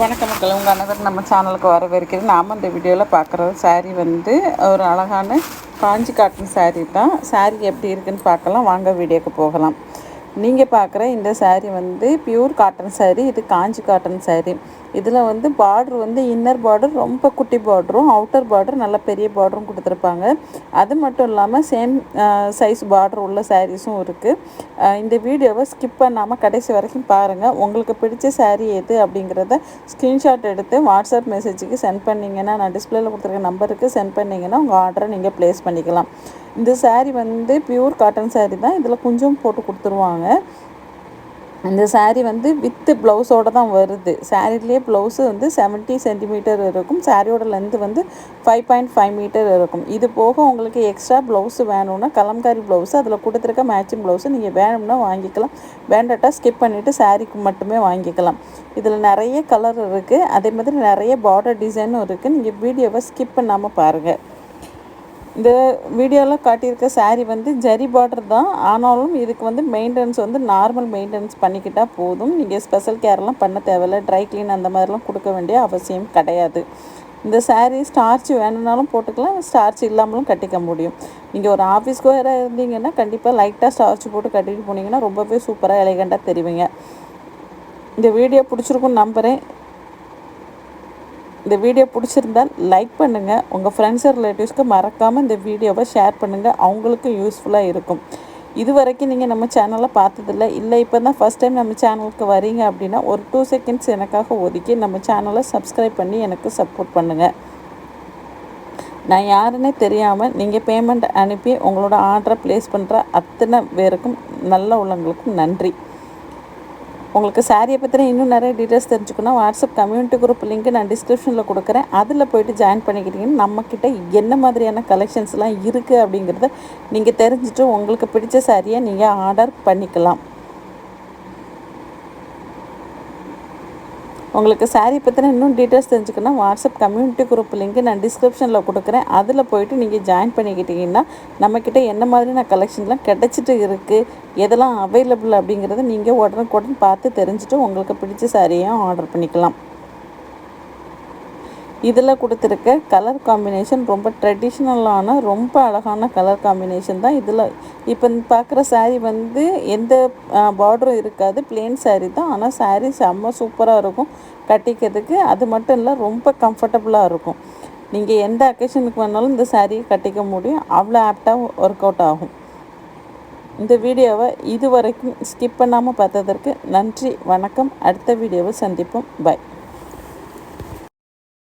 வணக்கம் மக்கள். உங்கள் அனைவரும் நம்ம சேனலுக்கு வரவேற்கிறது நாம் இந்த வீடியோவில் பார்க்குறது சாரீ வந்து ஒரு அழகான காஞ்சி காட்டன் சாரீ தான். சாரீ எப்படி இருக்குன்னு பார்க்கலாம். வாங்க வீடியோக்கு போகலாம். நீங்கள் பார்க்குற இந்த சாரீ வந்து பியூர் காட்டன் சாரீ இது காஞ்சி காட்டன் சாரீ இதில் வந்து பார்டர் வந்து இன்னர் பார்டர் ரொம்ப குட்டி பார்டரும் அவுட்டர் பார்டர் நல்ல பெரிய பார்டரும் கொடுத்துருப்பாங்க. அது மட்டும் இல்லாமல் சேம் சைஸ் பார்டர் உள்ள சாரீஸும் இருக்குது இந்த வீடியோவை ஸ்கிப் பண்ணாமல் கடைசி வரைக்கும் பாருங்கள் உங்களுக்கு பிடிச்ச சாரீ எது அப்படிங்கிறத ஸ்க்ரீன்ஷாட் எடுத்து வாட்ஸ்அப் மெசேஜுக்கு சென்ட் பண்ணிங்கன்னா நான் டிஸ்பிளேல கொடுத்துருக்க நம்பருக்கு சென்ட் பண்ணிங்கன்னா உங்கள் ஆர்டரை நீங்கள் ப்ளேஸ் பண்ணிக்கலாம். இந்த சாரீ வந்து பியூர் காட்டன் சாரீ தான். இதில் கொஞ்சம் போட்டு கொடுத்துருவாங்க. இந்த சாரீ வந்து வித்து ப்ளவுஸோடு தான் வருது. சாரீலேயே ப்ளவுஸு வந்து செவன்ட்டி சென்டிமீட்டர் இருக்கும். சாரியோட லென்த்து வந்து ஃபைவ் பாயிண்ட் ஃபைவ் மீட்டர் இருக்கும். இது போக உங்களுக்கு எக்ஸ்ட்ரா ப்ளவுஸு வேணும்னா கலம்காரி ப்ளவுஸு அதில் கொடுத்துருக்க மேட்சிங் ப்ளவுஸு நீங்கள் வேணும்னா வாங்கிக்கலாம். வேண்டாட்டா ஸ்கிப் பண்ணிவிட்டு சாரீக்கு மட்டுமே வாங்கிக்கலாம். இதில் நிறைய கலர் இருக்குது அதே மாதிரி நிறைய பார்டர் டிசைனும் இருக்குது நீங்கள் வீடியோவை ஸ்கிப் பண்ணாமல் பாருங்கள் இந்த வீடியோவில் காட்டியிருக்க saree வந்து ஜரி பார்டர் தான். ஆனாலும் இதுக்கு வந்து மெயின்டெனன்ஸ் வந்து நார்மல் மெயின்டெனன்ஸ் பண்ணிக்கிட்டால் போதும். நீங்கள் ஸ்பெஷல் கேர்லாம் பண்ண தேவையில்ல. ட்ரை க்ளீன் அந்த மாதிரிலாம் கொடுக்க வேண்டிய அவசியம் கிடையாது. இந்த சாரீ ஸ்டார்ச் வேணும்னாலும் போட்டுக்கலாம் ஸ்டார்ச் இல்லாமலும் கட்டிக்க முடியும். நீங்கள் ஒரு ஆஃபீஸ்க்கு வேறு இருந்தீங்கன்னா கண்டிப்பாக லைட்டாக ஸ்டார்ச் போட்டு கட்டிட்டு போனீங்கன்னா ரொம்பவே சூப்பராக எலிகண்ட்டாக தெரிவிங்க. இந்த வீடியோ பிடிச்சிருக்குன்னு நம்புகிறேன் இந்த வீடியோ பிடிச்சிருந்தால் லைக் பண்ணுங்கள் உங்கள் ஃப்ரெண்ட்ஸ் ரிலேட்டிவ்ஸ்க்கு மறக்காமல் இந்த வீடியோவை ஷேர் பண்ணுங்கள் அவங்களுக்கும் யூஸ்ஃபுல்லாக இருக்கும். இது வரைக்கும் நீங்கள் நம்ம சேனலை பார்த்ததில்ல. இல்லை இப்போ தான் ஃபஸ்ட் டைம் நம்ம சேனலுக்கு வரீங்க அப்படின்னா ஒரு டூ செகண்ட்ஸ் எனக்காக ஒதுக்கி நம்ம சேனலை சப்ஸ்கிரைப் பண்ணி எனக்கு சப்போர்ட் பண்ணுங்கள் நான் யாருன்னே தெரியாமல் நீங்கள் பேமெண்ட் அனுப்பி உங்களோட ஆர்டரை ப்ளேஸ் பண்ணுற அத்தனை பேருக்கும் நல்ல உள்ளவங்களுக்கும் நன்றி. உங்களுக்கு சாரியை பற்றின இன்னும் நிறைய டீட்டெயில்ஸ் தெரிஞ்சுக்கணும். வாட்ஸ்அப் கம்யூனிட்டி குரூப் லிங்க் நான் டிஸ்கிரிப்ஷனில் கொடுக்குறேன். அதில் போயிட்டு ஜாயின் பண்ணிக்கிட்டீங்கன்னா நம்மக்கிட்ட என்ன மாதிரியான கலெக்ஷன்ஸ்லாம் இருக்குது அப்படிங்கிறத நீங்கள் தெரிஞ்சுட்டு உங்களுக்கு பிடிச்ச சாரியை நீங்கள் ஆர்டர் பண்ணிக்கலாம். உங்களுக்கு சாரீ பற்றின இன்னும் டீட்டெயில்ஸ் தெரிஞ்சுக்கணும் வாட்ஸ்அப் கம்யூனிட்டி குரூப் லிங்க் நான் டிஸ்கிரிப்ஷனில் கொடுக்குறேன். அதில் போயிட்டு நீங்கள் ஜாயின் பண்ணிக்கிட்டீங்கன்னா நம்மக்கிட்ட என்ன மாதிரியான கலெக்ஷன்லாம் கிடச்சிட்டு இருக்குது எதெல்லாம் அவைலபிள் அப்படிங்கிறத நீங்கள் உடனுக்குடன் பார்த்து தெரிஞ்சுட்டு உங்களுக்கு பிடிச்ச சாரியாக ஆர்டர் பண்ணிக்கலாம். இதில் கொடுத்துருக்க கலர் காம்பினேஷன் ரொம்ப ட்ரெடிஷ்னலான ரொம்ப அழகான கலர் காம்பினேஷன் தான் இதில். இப்போ பார்க்குற சாரீ வந்து எந்த பார்டரும் இருக்காது. பிளேன் சாரீ தான். ஆனால் சாரீ செம்ம சூப்பராக இருக்கும் கட்டிக்கிறதுக்கு. அது மட்டும் இல்லை ரொம்ப கம்ஃபர்டபுளாக இருக்கும். நீங்கள் எந்த அக்கேஷனுக்கு வேணாலும் இந்த சாரியை கட்டிக்க முடியும். அவ்வளோ ஆப்டாக ஒர்க் அவுட் ஆகும். இந்த வீடியோவை இது வரைக்கும் ஸ்கிப் பண்ணாமல் பார்த்ததற்கு நன்றி வணக்கம். அடுத்த வீடியோவை சந்திப்போம். பாய்